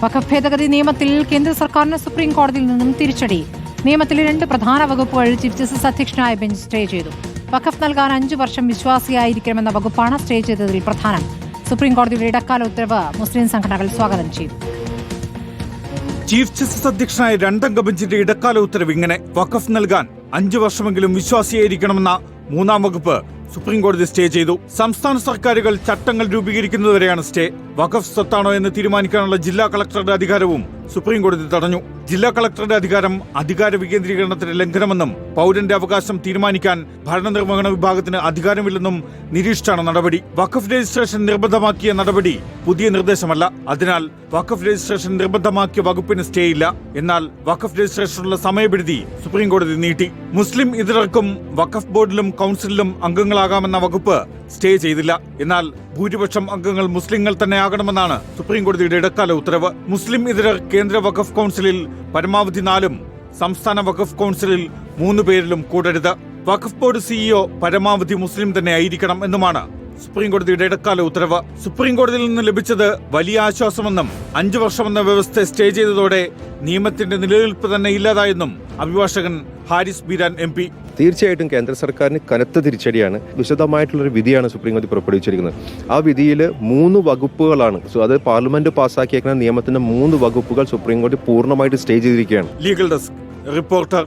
വഖഫ് ഭേദഗതി നിയമത്തിൽ കേന്ദ്ര സർക്കാരിന് സുപ്രീം കോടതിയിൽ നിന്നും തിരിച്ചടി. നിയമത്തിലെ രണ്ട് പ്രധാന വകുപ്പുകൾ ചീഫ് ജസ്റ്റിസ് അധ്യക്ഷനായ ബെഞ്ച് സ്റ്റേ ചെയ്തു. വഖഫ് നൽകാൻ അഞ്ചു വർഷം വിശ്വാസിയായിരിക്കണമെന്ന വകുപ്പാണ് സ്റ്റേ ചെയ്തതിൽ പ്രധാനം. സുപ്രീം കോടതിയുടെ ഇടക്കാല ഉത്തരവ് മുസ്ലിം സംഘടനകൾ സ്വാഗതം ചെയ്തു. ചീഫ് ജസ്റ്റിസ് അധ്യക്ഷനായ രണ്ടംഗ ബെഞ്ചിന്റെ ഇടക്കാല ഉത്തരവ് ഇങ്ങനെ. വഖഫ് നൽകാൻ അഞ്ചു വർഷമെങ്കിലും വിശ്വാസിയായിരിക്കണമെന്ന മൂന്നാം വകുപ്പ് സുപ്രീം കോടതി സ്റ്റേ ചെയ്തു. സംസ്ഥാന സർക്കാരുകൾ ചട്ടങ്ങൾ രൂപീകരിക്കുന്നതുവരെയാണ് സ്റ്റേ. വഖഫ് സ്വത്താണോ എന്ന് തീരുമാനിക്കാനുള്ള ജില്ലാ കളക്ടറുടെ അധികാരവും സുപ്രീംകോടതി തടഞ്ഞു. ജില്ലാ കളക്ടറുടെ അധികാരം അധികാര വികേന്ദ്രീകരണത്തിന്റെ ലംഘനമെന്നും പൗരന്റെ അവകാശം തീരുമാനിക്കാൻ ഭരണനിർവഹണ വിഭാഗത്തിന് അധികാരമില്ലെന്നും നിരീക്ഷിച്ചാണ് നടപടി. വഖഫ് രജിസ്ട്രേഷൻ നിർബന്ധമാക്കിയ നടപടി പുതിയ നിർദ്ദേശമല്ല. അതിനാൽ വഖഫ് രജിസ്ട്രേഷൻ നിർബന്ധമാക്കിയ വകുപ്പിന് സ്റ്റേ ഇല്ല. എന്നാൽ വഖഫ് രജിസ്ട്രേഷനുള്ള സമയപരിധി സുപ്രീംകോടതി നീട്ടി. മുസ്ലിം ഇതരർക്കും വഖഫ് ബോർഡിലും കൗൺസിലിലും അംഗങ്ങളാകാമെന്ന വകുപ്പ് സ്റ്റേ ചെയ്തില്ല. എന്നാൽ ഭൂരിപക്ഷം അംഗങ്ങൾ മുസ്ലിങ്ങൾ തന്നെ ആകണമെന്നാണ് സുപ്രീംകോടതിയുടെ ഇടക്കാല ഉത്തരവ്. മുസ്ലിം ഇതര കേന്ദ്ര വഖഫ് കൗൺസിലിൽ പരമാവധി നാലും സംസ്ഥാന വഖഫ് കൗൺസിലിൽ മൂന്ന് പേരിലും കൂടരുത്. വഖഫ് ബോർഡ് സിഇഒ പരമാവധി മുസ്ലിം തന്നെ ആയിരിക്കണം എന്നുമാണ് സുപ്രീംകോടതിയുടെ ഇടക്കാല ഉത്തരവ്. സുപ്രീംകോടതിയിൽ നിന്ന് ലഭിച്ചത് വലിയ ആശ്വാസമെന്നും അഞ്ചു വർഷമെന്ന വ്യവസ്ഥ സ്റ്റേ ചെയ്തതോടെ നിയമത്തിന്റെ നിലനിൽപ്പ് തന്നെ ഇല്ലാതായെന്നും അഭിഭാഷകൻ ഹാരിസ് ബിരാൻ എം തീർച്ചയായിട്ടും കേന്ദ്ര സർക്കാരിന് കനത്ത തിരിച്ചടിയാണ്. വിശദമായിട്ടുള്ള ഒരു വിധിയാണ് സുപ്രീം കോടതി പുറപ്പെടുവിച്ചിരിക്കുന്നത്. ആ വിധിയിൽ മൂന്ന് വകുപ്പുകളാണ്. സോ അത് പാർലമെന്റ് പാസ്സാക്കിയേക്കുന്ന നിയമത്തിന്റെ മൂന്ന് വകുപ്പുകൾ സുപ്രീം കോടതി പൂർണമായിട്ട് സ്റ്റേ ചെയ്തിരിക്കുകയാണ്. Legal desk. റിപ്പോർട്ടർ